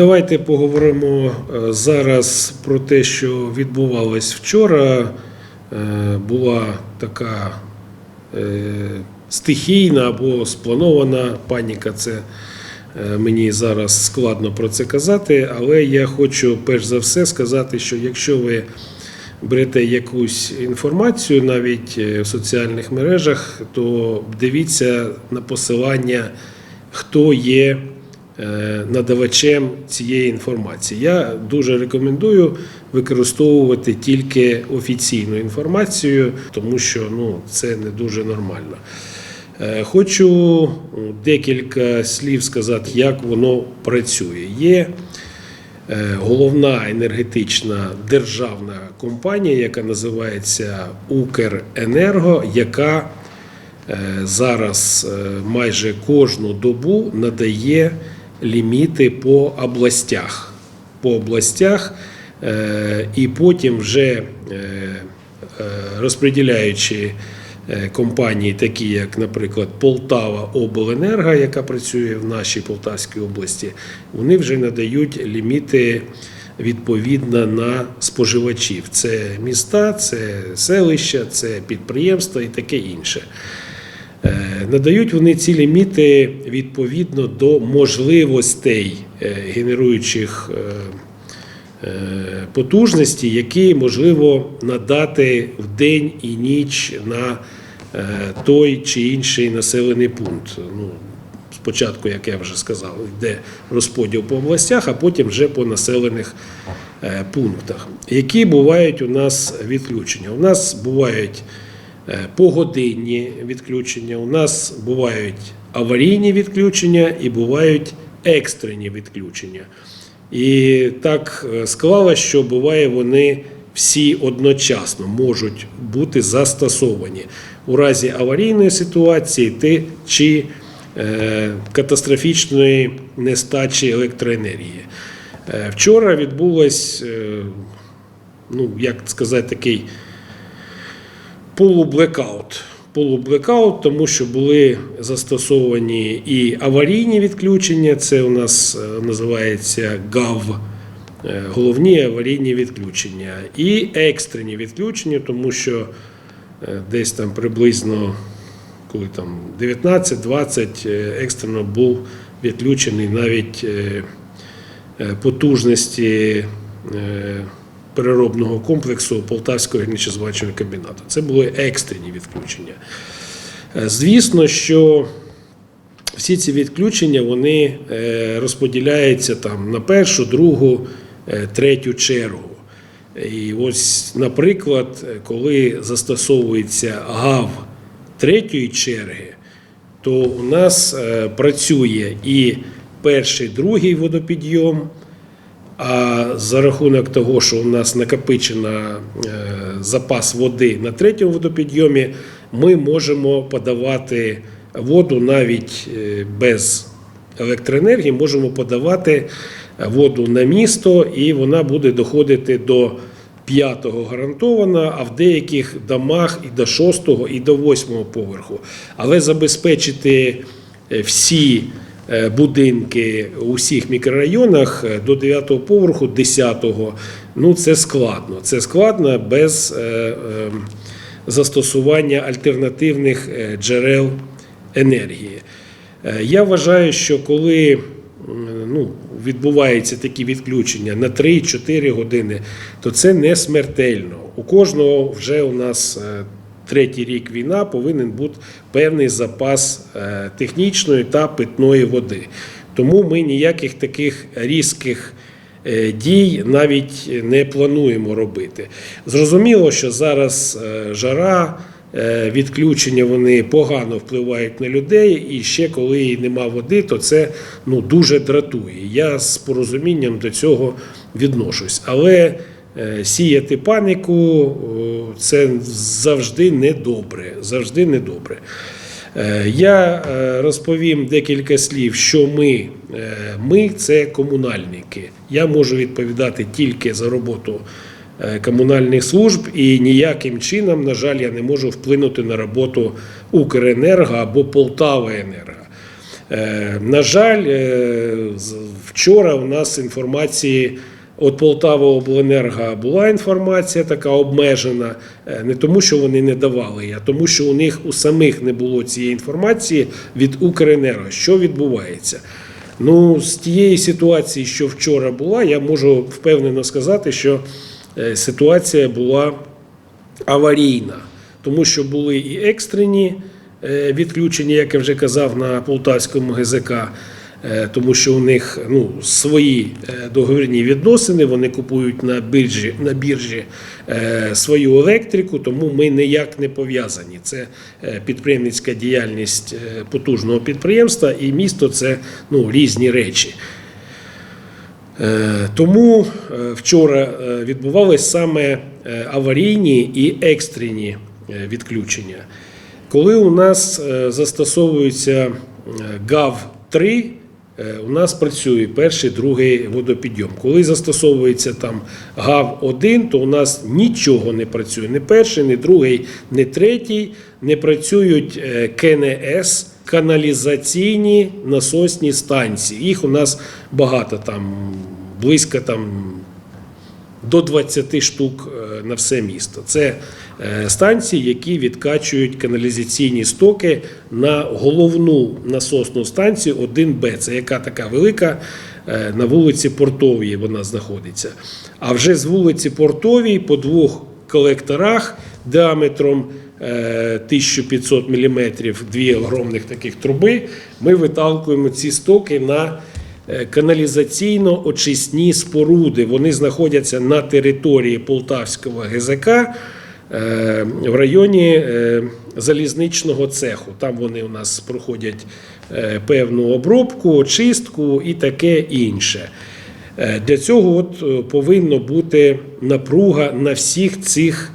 Давайте поговоримо е, зараз про те, що відбувалось вчора. Е, Була така е, стихійна або спланована паніка. Це мені зараз складно про це казати, але я хочу перш за все сказати, що якщо ви берете якусь інформацію навіть в соціальних мережах, то дивіться на посилання, хто є надавачем цієї інформації. Я дуже рекомендую використовувати тільки офіційну інформацію, тому що ну, це не дуже нормально. Е, Хочу декілька слів сказати, як воно працює. Є е, головна енергетична державна компанія, яка називається Укренерго, яка е, зараз е, майже кожну добу надає ліміти по областях. По областях е, і потім вже е, е, розподіляючи компанії, такі як, наприклад, Полтава Обленерго, яка працює в нашій Полтавській області, вони вже надають ліміти відповідно на споживачів. Це міста, це селища, це підприємства і таке інше. Е, Надають вони ці ліміти відповідно до можливостей е, генеруючих е, потужності, які можливо надати в день і ніч на той чи інший населений пункт. Ну, спочатку, як я вже сказав, йде розподіл по областях, а потім вже по населених пунктах. Які бувають у нас відключення? У нас бувають погодинні відключення, у нас бувають аварійні відключення і бувають екстрені відключення. І так е, склалося, що буває вони всі одночасно можуть бути застосовані у разі аварійної ситуації ти- чи е, катастрофічної нестачі електроенергії. Е, Вчора відбулось, е, ну як сказати, такий полублекаут. Полублекаут, тому що були застосовані і аварійні відключення, це у нас е, називається ГАВ, е, головні аварійні відключення, і екстрені відключення, тому що е, десь там приблизно коли там 19-20 е, екстрено був відключений навіть потужності переробного комплексу Полтавського гірничо-зварювального комбінату. Це були екстрені відключення. Е, Звісно, що всі ці відключення вони е, розподіляються там на першу, другу, е, третю чергу. І ось, наприклад, коли застосовується ГАВ третьої черги, то у нас працює і перший, другий водопідйом. А за рахунок того, що у нас накопичено е, запас води на третьому водопідйомі, ми можемо подавати воду навіть е, без електроенергії, можемо подавати воду на місто, і вона буде доходити до п'ятого гарантовано, а в деяких домах і до шостого, і до восьмого поверху. Але забезпечити е, всі будинки у всіх мікрорайонах е, до 9 поверху, 10-го, ну це складно. Це складно без е, е, застосування альтернативних е, джерел енергії. Е, Я вважаю, що коли ну, відбуваються такі відключення на 3-4 години, то це не смертельно. У кожного вже у нас е, третій рік війна повинен бути певний запас е, технічної та питної води. Тому ми ніяких таких різких е, дій навіть не плануємо робити. Зрозуміло, що зараз е, жара. Відключення вони погано впливають на людей, і ще коли нема води, то це ну дуже дратує. Я з порозумінням до цього відношусь. Але сіяти паніку це завжди недобре. Завжди недобре. Е, Я е, розповім декілька слів, що ми, е, ми це комунальники. Я можу відповідати тільки за роботу е, комунальних служб і ніяким чином, на жаль, я не можу вплинути на роботу Укренерго або Полтава Енерго. Е, На жаль, е, вчора у нас інформації від Полтава Обленерго була інформація така обмежена, е, не тому, що вони не давали, її, а тому, що у них у самих не було цієї інформації від Укренерго, що відбувається. Ну, з тієї ситуації, що вчора була, я можу впевнено сказати, що е, ситуація була аварійна, тому що були і екстрені е, відключення, як я вже казав, на полтавському ГЗК, тому що у них ну, свої е, договірні відносини, вони купують на біржі, на біржі е, свою електрику, тому ми ніяк не пов'язані. Це е, підприємницька діяльність е, потужного підприємства і місто це ну, різні речі. Е, Тому е, вчора е, відбувались саме е, аварійні і екстрені е, відключення. Коли у нас е, застосовується ГАВ-3, е, у нас працює перший, другий водопідйом. Коли застосовується там ГАВ-1, то у нас нічого не працює. Ні перший, ні другий, ні третій. Не працюють е, КНС, каналізаційні насосні станції. Їх у нас багато там, близько там до 20 штук е, на все місто. Це е, станції, які відкачують каналізаційні стоки на головну насосну станцію 1Б. Це яка така велика е, на вулиці Портовій вона знаходиться. А вже з вулиці Портовій по двох колекторах діаметром е, 1500 мм, дві огромних таких труби, ми виталкуємо ці стоки на е, каналізаційно-очисні споруди. Вони знаходяться на території Полтавського ГЗК е, в районі е, залізничного цеху. Там вони у нас проходять е, певну обробку, очистку і таке інше. Е, Для цього от е, повинна бути напруга на всіх цих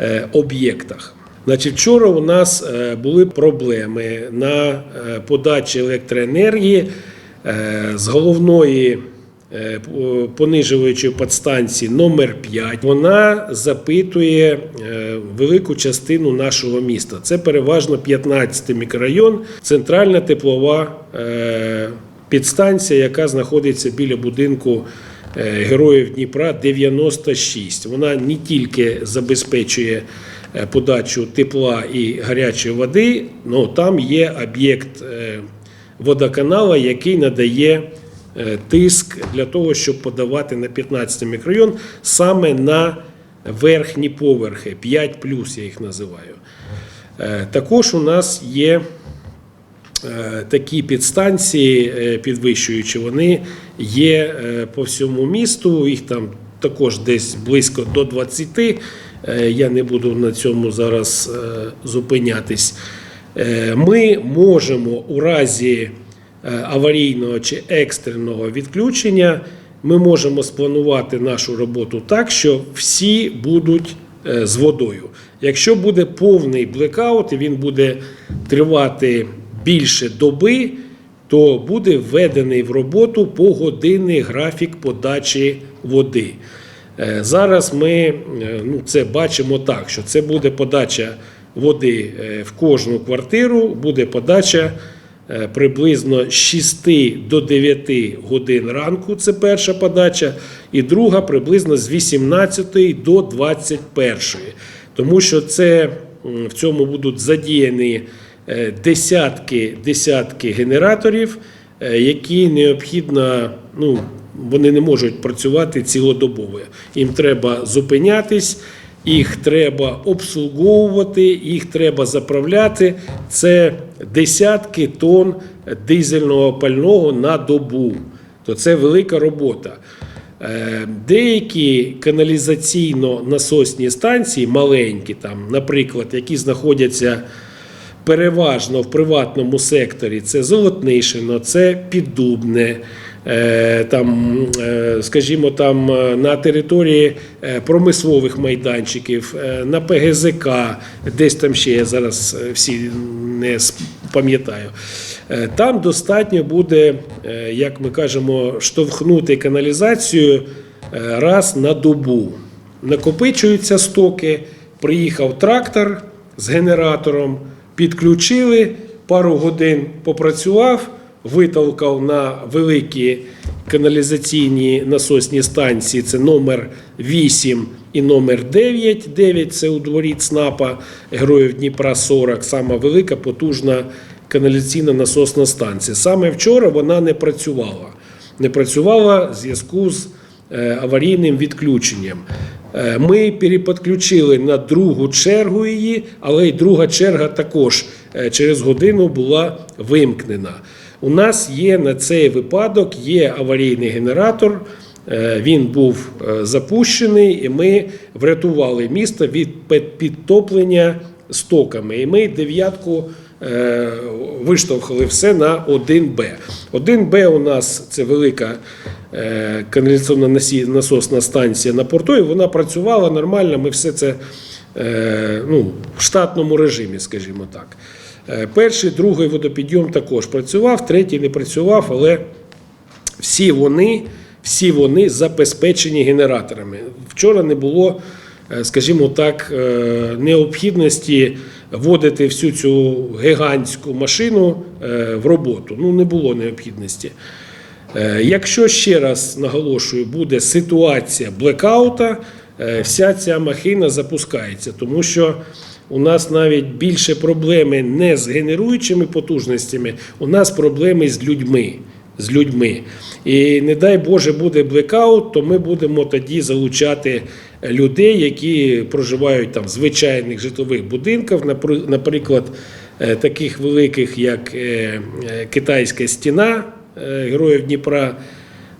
е, об'єктах. Значить, вчора у нас е, були проблеми на е, подачі електроенергії е, з головної е, понижуючої підстанції номер 5 Вона запитує е, велику частину нашого міста. Це переважно 15 мікрорайон, центральна теплова е, підстанція, яка знаходиться біля будинку е, Героїв Дніпра 96. Вона не тільки забезпечує е, подачу тепла і гарячої води, але там є об'єкт е, водоканала, який надає е, тиск для того, щоб подавати на 15 мікрорайон саме на верхні поверхи, 5 я їх називаю. Е, Також у нас є е, такі підстанції е, підвищуючі, вони є е, по всьому місту, їх там також десь близько до 20. Е, Я не буду на цьому зараз е, зупинятись. Е, Ми можемо у разі е, аварійного чи екстреного відключення, ми можемо спланувати нашу роботу так, що всі будуть е, з водою. Якщо буде повний блекаут і він буде тривати більше доби, то буде введений в роботу погодинний графік подачі води. Е, Зараз ми е, ну, це бачимо так, що це буде подача води е, в кожну квартиру, буде подача е, приблизно з 6 до 9 годин ранку. Це перша подача, і друга приблизно з 18 до 21. Тому що це в цьому будуть задіяні е, десятки десятки генераторів, е, які необхідно, ну, вони не можуть працювати цілодобово. Їм треба зупинятись, їх треба обслуговувати, їх треба заправляти. Це десятки тонн дизельного пального на добу. То це велика робота. Е, Деякі каналізаційно-насосні станції, маленькі, там, наприклад, які знаходяться переважно в приватному секторі, це Золотнишино, це Піддубне, там, е, скажімо, там е, на території е, промислових майданчиків, е, на ПГЗК, десь там ще я зараз е, всі не пам'ятаю. Е, Там достатньо буде, е, як ми кажемо, штовхнути каналізацію е, раз на добу. Накопичуються стоки, приїхав трактор з генератором, підключили, пару годин попрацював, витолкав на великі каналізаційні насосні станції. Це номер 8 і номер 9. 9 це у дворі ЦНАПа Героїв Дніпра 40, сама велика потужна каналізаційна насосна станція. Саме вчора вона не працювала. Не працювала в зв'язку з е, аварійним відключенням. Е, Ми переподключили на другу чергу її, але й друга черга також е, через годину була вимкнена. У нас є на цей випадок є аварійний генератор. Е, Він був е, запущений, і ми врятували місто від підтоплення стоками. І ми дев'ятку е, виштовхали все на 1Б. 1Б у нас це велика каналізаційна насосна станція на порту, і вона працювала нормально. Ми все це ну, в штатному режимі, скажімо так. Е, Перший, другий водопідйом також працював, третій не працював, але всі вони, всі вони забезпечені генераторами. Вчора не було, е, скажімо так, е, необхідності вводити всю цю гігантську машину в роботу. Ну, не було необхідності. Якщо ще раз наголошую, буде ситуація блекаута, вся ця махина запускається, тому що у нас навіть більше проблеми не з генеруючими потужностями, у нас проблеми з людьми. З людьми. І не дай Боже буде блекаут, то ми будемо тоді залучати людей, які проживають там в звичайних житлових будинках, напри- наприклад, е, таких великих, як е, е, Китайська стіна Героїв Дніпра.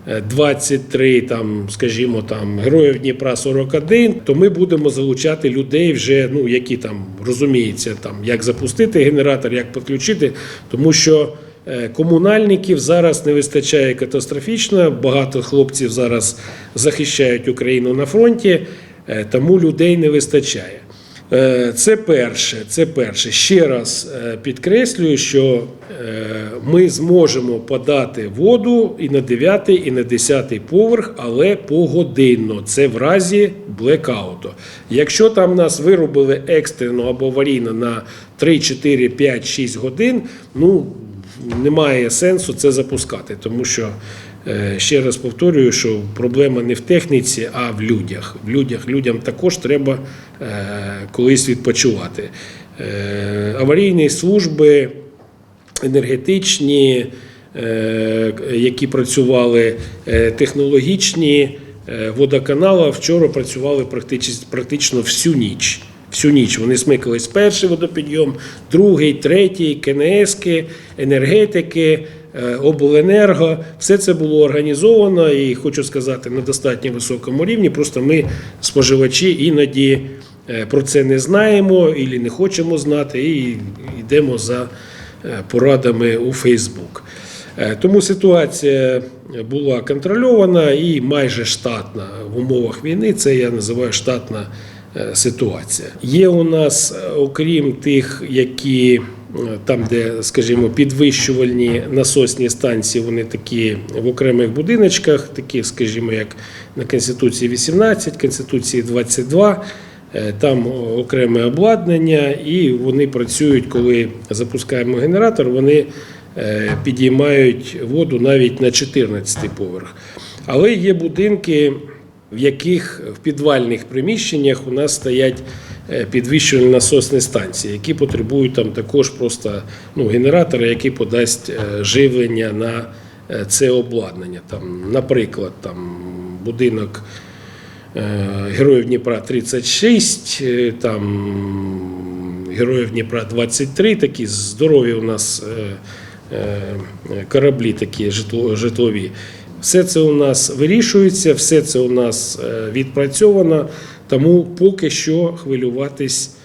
Е, 23, там, скажімо, там Героїв Дніпра 41, то ми будемо залучати людей, вже, ну, які там розуміються, там, як запустити генератор, як підключити, тому що е, комунальників зараз не вистачає катастрофічно. Багато хлопців зараз захищають Україну на фронті, е, тому людей не вистачає. Е, Це перше. Це перше. Ще раз е, підкреслюю, що е, ми зможемо подати воду і на 9, і на 10 поверх, але погодинно. Це в разі блекауту. Якщо там нас виробили екстрено або аварійно на 3, 4, 5, 6 годин, ну немає сенсу це запускати, тому що. Е, Ще раз повторюю, що проблема не в техніці, а в людях. В людях людям також треба е, колись відпочивати. Е, Аварійні служби енергетичні, які працювали технологічні водоканала, вчора працювали практично, всю ніч. Всю ніч вони смикались перший водопідйом, другий, третій, КНСки, енергетики, обленерго. Все це було організовано і хочу сказати на достатньо високому рівні. Просто ми, споживачі, іноді е, про це не знаємо і не хочемо знати, і йдемо за е, порадами у Фейсбук. Е, Тому ситуація була контрольована і майже штатна в умовах війни. Це я називаю штатна е, ситуація. Є у нас, е, окрім тих, які е, там, де, скажімо, підвищувальні насосні станції, вони такі в окремих будиночках, такі, скажімо, як на Конституції 18, Конституції 22. Е, Там окреме обладнання, і вони працюють, коли запускаємо генератор, вони е, підіймають воду навіть на 14 поверх. Але є будинки, в яких в підвальних приміщеннях у нас стоять підвищувальні насосні станції, які потребують там також просто ну, генератора, який подасть е, живлення на е, це обладнання. Там, наприклад, там будинок. Е, Героїв Дніпра 36, е, там Героїв Дніпра 23, такі здорові у нас е, е, кораблі такі житлові. Все це у нас вирішується, все це у нас е, відпрацьовано, тому поки що хвилюватись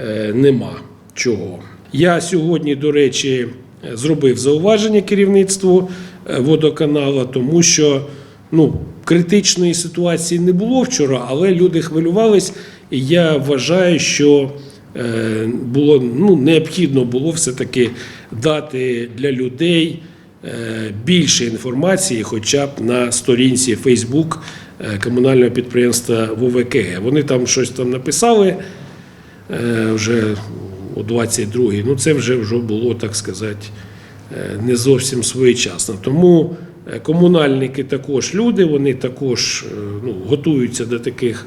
е, нема чого. Я сьогодні, до речі, зробив зауваження керівництву е, водоканалу, тому що ну, критичної ситуації не було вчора, але люди хвилювались, і я вважаю, що е, було ну, необхідно було все-таки дати для людей більше інформації, хоча б на сторінці Facebook комунального підприємства ВВКГ. Вони там щось там написали е, вже у 22-й. Ну, це вже, вже було, так сказати, е, не зовсім своєчасно. Тому е, комунальники також люди, вони також е, ну, готуються до таких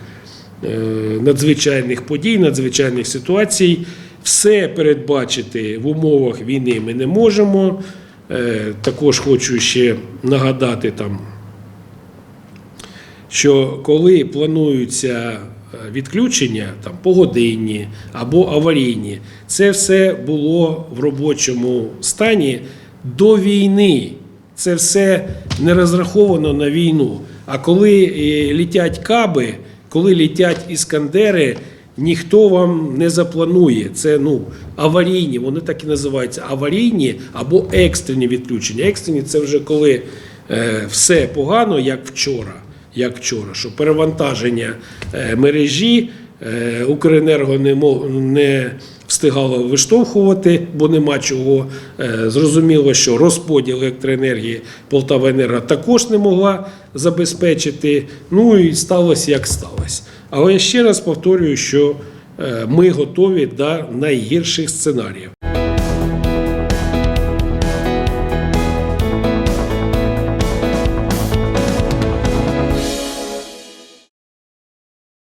е, надзвичайних подій, надзвичайних ситуацій. Все передбачити в умовах війни ми не можемо. Е, Також хочу ще нагадати там що коли плануються е, відключення там погодинні або аварійні, це все було в робочому стані до війни. Це все не розраховано на війну. А коли е, літять каби, коли літять іскандери, ніхто вам не запланує. Це ну аварійні, вони так і називаються аварійні або екстрені відключення. Екстрені це вже коли е, все погано, як вчора. Як вчора, що перевантаження е, мережі е, Укренерго не, не встигало виштовхувати, бо нема чого. Е, Зрозуміло, що розподіл електроенергії Полтаваенерго також не могла забезпечити. Ну і сталося, як сталося. Але я ще раз повторюю, що ми готові до найгірших сценаріїв.